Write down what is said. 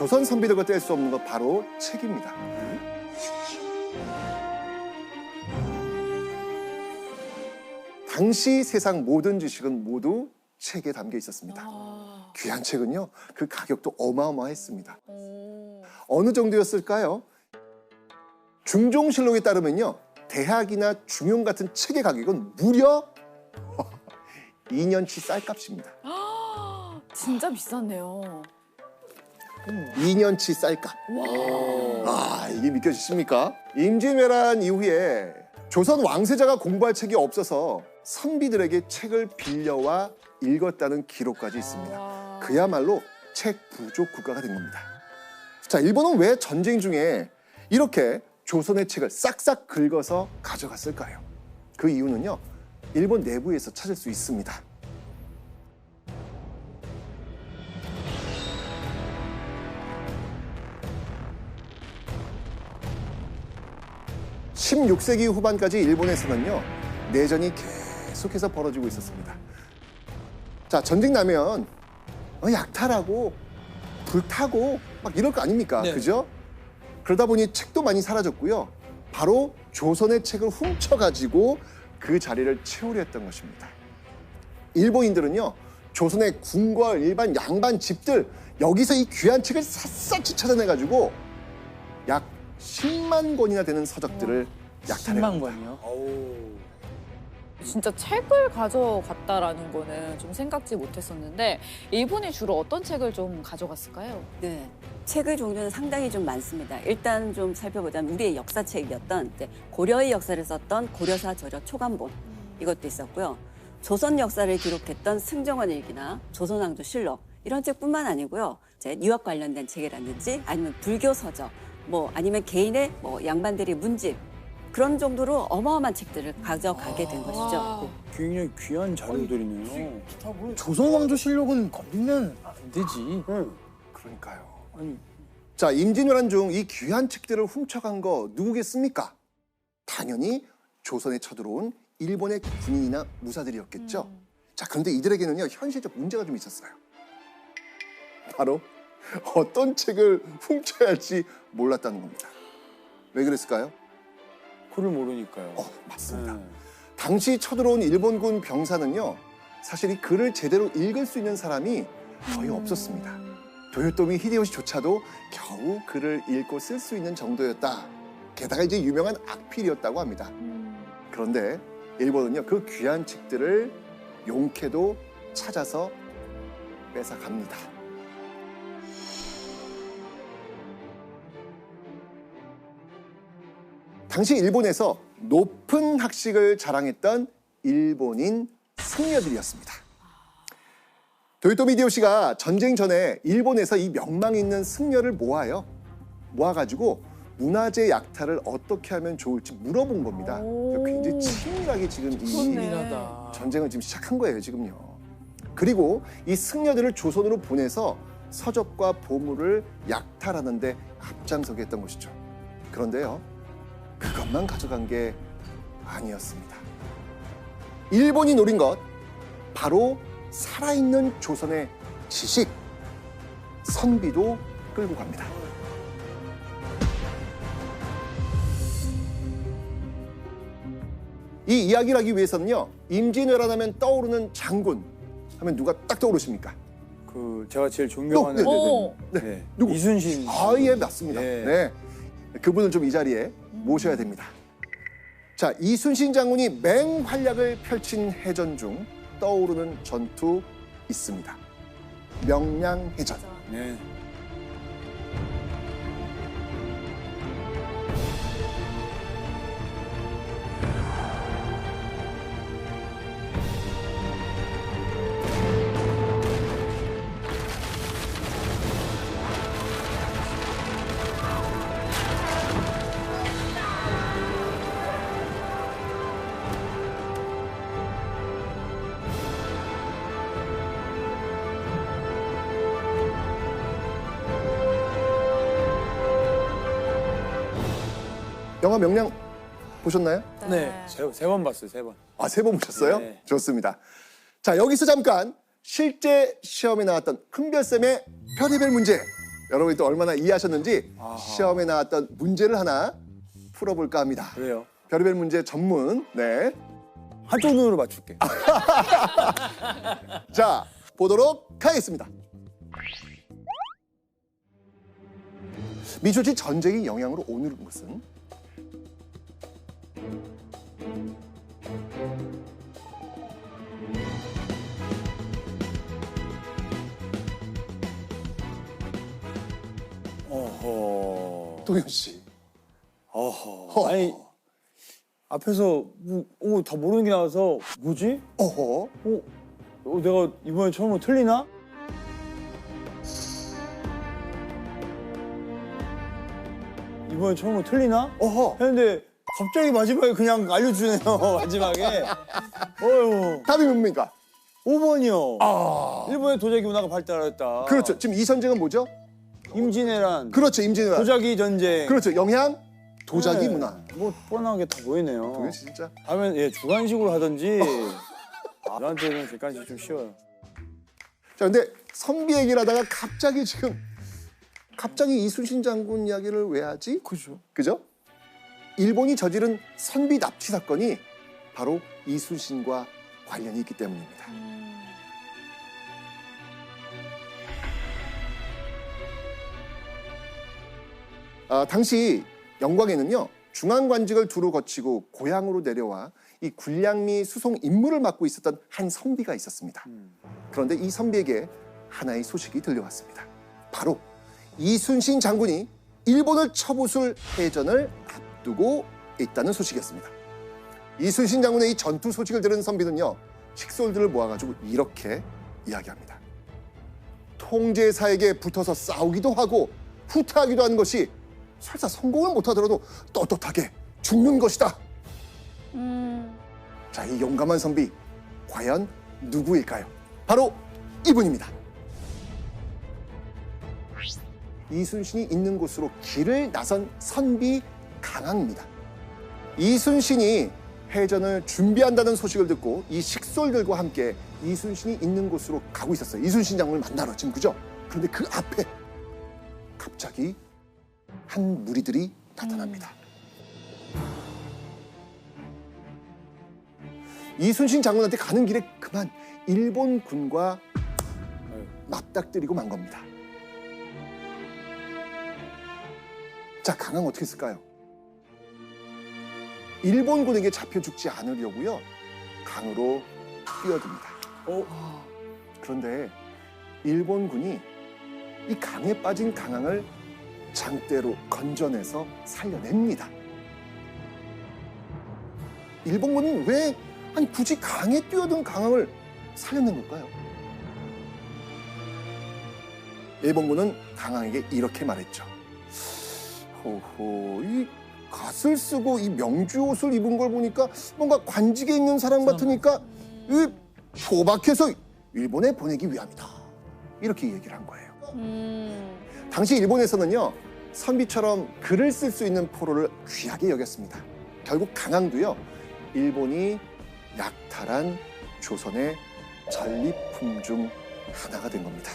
조선 선비들과 뗄 수 없는 것 바로 책입니다. 당시 세상 모든 지식은 모두 책에 담겨 있었습니다. 아, 귀한 책은요, 그 가격도 어마어마했습니다. 오. 어느 정도였을까요? 중종실록에 따르면요, 대학이나 중용 같은 책의 가격은 무려 2년치 쌀값입니다. 아, 진짜 비쌌네요. 2년치 쌀값. 아, 이게 믿겨지십니까? 임진왜란 이후에 조선 왕세자가 공부할 책이 없어서 선비들에게 책을 빌려와 읽었다는 기록까지 있습니다. 와. 그야말로 책 부족 국가가 된 겁니다. 자, 일본은 왜 전쟁 중에 이렇게 조선의 책을 싹싹 긁어서 가져갔을까요? 그 이유는요, 일본 내부에서 찾을 수 있습니다. (16세기) 후반까지 일본에서는요 내전이 계속해서 벌어지고 있었습니다. 자 전쟁 나면 어, 약탈하고 불타고 막 이럴 거 아닙니까? 네. 그죠? 그러다 보니 책도 많이 사라졌고요. 바로 조선의 책을 훔쳐가지고 그 자리를 채우려 했던 것입니다. 일본인들은요, 조선의 궁과 일반 양반 집들 여기서 이 귀한 책을 샅샅이 찾아내가지고 약 10만 권이나 되는 서적들을 10만 권이요? 진짜 책을 가져갔다라는 거는 좀 생각지 못했었는데 일본이 주로 어떤 책을 좀 가져갔을까요? 네. 책의 종류는 상당히 좀 많습니다. 일단 좀 살펴보자면 우리의 역사책이었던 이제 고려의 역사를 썼던 고려사 저려 초간본 이것도 있었고요. 조선 역사를 기록했던 승정원 일기나 조선왕조 실록 이런 책뿐만 아니고요. 이제 유학 관련된 책이라든지 아니면 불교 서적 뭐 아니면 개인의 뭐 양반들의 문집 그런 정도로 어마어마한 책들을 가져가게 된 것이죠. 와. 굉장히 귀한 자료들이네요. 조선 왕조 실록은 건드리면 안 되지. 그러니까요. 아니 자, 임진왜란 중 이 귀한 책들을 훔쳐간 거 누구겠습니까? 당연히 조선에 쳐들어온 일본의 군인이나 무사들이었겠죠. 음. 자, 그런데 이들에게는요, 현실적 문제가 좀 있었어요. 바로 어떤 책을 훔쳐야 할지 몰랐다는 겁니다. 왜 그랬을까요? 그를 모르니까요. 어, 맞습니다. 네. 당시 쳐들어온 일본군 병사는요, 사실 이 글을 제대로 읽을 수 있는 사람이 거의 없었습니다. 도요토미 히데요시조차도 겨우 글을 읽고 쓸 수 있는 정도였다. 게다가 이제 유명한 악필이었다고 합니다. 음. 그런데 일본은요 그 귀한 책들을 용케도 찾아서 뺏어갑니다. 당시 일본에서 높은 학식을 자랑했던 일본인 승려들이었습니다. 도요토미 히데요시가 전쟁 전에 일본에서 이 명망 있는 승려를 모아요. 모아가지고 문화재 약탈을 어떻게 하면 좋을지 물어본 겁니다. 오. 굉장히 치밀하게 지금 이. 미나다. 전쟁을 지금 시작한 거예요, 지금요. 그리고 이 승려들을 조선으로 보내서 서적과 보물을 약탈하는데 앞장서게 했던 것이죠. 그런데요, 그것만 가져간 게 아니었습니다. 일본이 노린 것, 바로 살아있는 조선의 지식, 선비도 끌고 갑니다. 이 이야기를 하기 위해서는요, 임진왜란 하면 떠오르는 장군 하면 누가 딱 떠오르십니까? 그 제가 제일 존경하는 네, 네, 오. 네. 누구? 이순신. 아, 예, 맞습니다. 예. 네. 그분을 좀 이 자리에 모셔야 됩니다. 자, 이순신 장군이 맹활약을 펼친 해전 중 떠오르는 전투 있습니다. 명량해전. 네. 영화 명량 보셨나요? 네. 세 번 봤어요. 세 번. 아, 세 번 보셨어요? 네. 좋습니다. 자, 여기서 잠깐 실제 시험에 나왔던 큰별쌤의 별의별 문제 여러분이 또 얼마나 이해하셨는지 아하. 시험에 나왔던 문제를 하나 풀어볼까 합니다. 그래요. 별의별 문제 전문. 네. 한쪽 눈으로 맞출게. 자, 보도록 하겠습니다. 미조지 전쟁의 영향으로 오는 것은 어허. 동현 씨. 어허. 아니 앞에서 뭐, 오, 다 모르는 게 나와서 뭐지? 어허. 어, 어, 내가 이번에 처음으로 틀리나? 이번에 처음으로 틀리나? 어허. 했는데 갑자기 마지막에 그냥 알려주네요. 마지막에. 어휴. 답이 뭡니까? 5번이요. 아. 일본의 도자기 문화가 발달했다. 그렇죠. 지금 이 선쟁은 뭐죠? 임진왜란. 그렇죠. 임진왜란. 도자기 전쟁. 그렇죠. 영향 도자기 네. 문화. 뭐 뻔하게 다 보이네요. 씨 진짜. 다음엔 예 주관식으로 하든지. 아, 나한테는 객관식 좀 쉬워요. 자, 근데 선비 얘기를 하다가 갑자기 지금 갑자기 이순신 장군 이야기를 왜 하지? 그죠. 그죠? 일본이 저지른 선비 납치 사건이 바로 이순신과 관련이 있기 때문입니다. 아, 당시 영광에는요 중앙 관직을 두루 거치고 고향으로 내려와 이 군량미 수송 임무를 맡고 있었던 한 선비가 있었습니다. 그런데 이 선비에게 하나의 소식이 들려왔습니다. 바로 이순신 장군이 일본을 쳐부술 해전을 앞두고 있다는 소식이었습니다. 이순신 장군의 이 전투 소식을 들은 선비는요 식솔들을 모아가지고 이렇게 이야기합니다. 통제사에게 붙어서 싸우기도 하고 후퇴하기도 하는 것이 설사 성공을 못하더라도 떳떳하게 죽는 것이다. 음. 자, 이 용감한 선비 과연 누구일까요? 바로 이분입니다. 이순신이 있는 곳으로 길을 나선 선비 강항입니다. 이순신이 해전을 준비한다는 소식을 듣고 이 식솔들과 함께 이순신이 있는 곳으로 가고 있었어요. 이순신 장군을 만나러 지금 그죠? 그런데 그 앞에 갑자기 한 무리들이 나타납니다. 이순신 장군한테 가는 길에 그만 일본 군과 맞닥뜨리고 만 겁니다. 자, 강항 어떻게 했을까요? 일본군에게 잡혀 죽지 않으려고요. 강으로 뛰어듭니다. 어? 그런데 일본군이 이 강에 빠진 강항을 장대로 건져내서 살려냅니다. 일본군은 왜 아니 굳이 강에 뛰어든 강항을 살려낸 걸까요? 일본군은 강항에게 이렇게 말했죠. 호호, 이 갓을 쓰고 이 명주 옷을 입은 걸 보니까 뭔가 관직에 있는 사람 같으니까 이 포박해서 일본에 보내기 위함이다. 이렇게 얘기를 한 거예요. 음. 당시 일본에서는요 선비처럼 글을 쓸 수 있는 포로를 귀하게 여겼습니다. 결국 강항도요 일본이 약탈한 조선의 전리품 중 하나가 된 겁니다.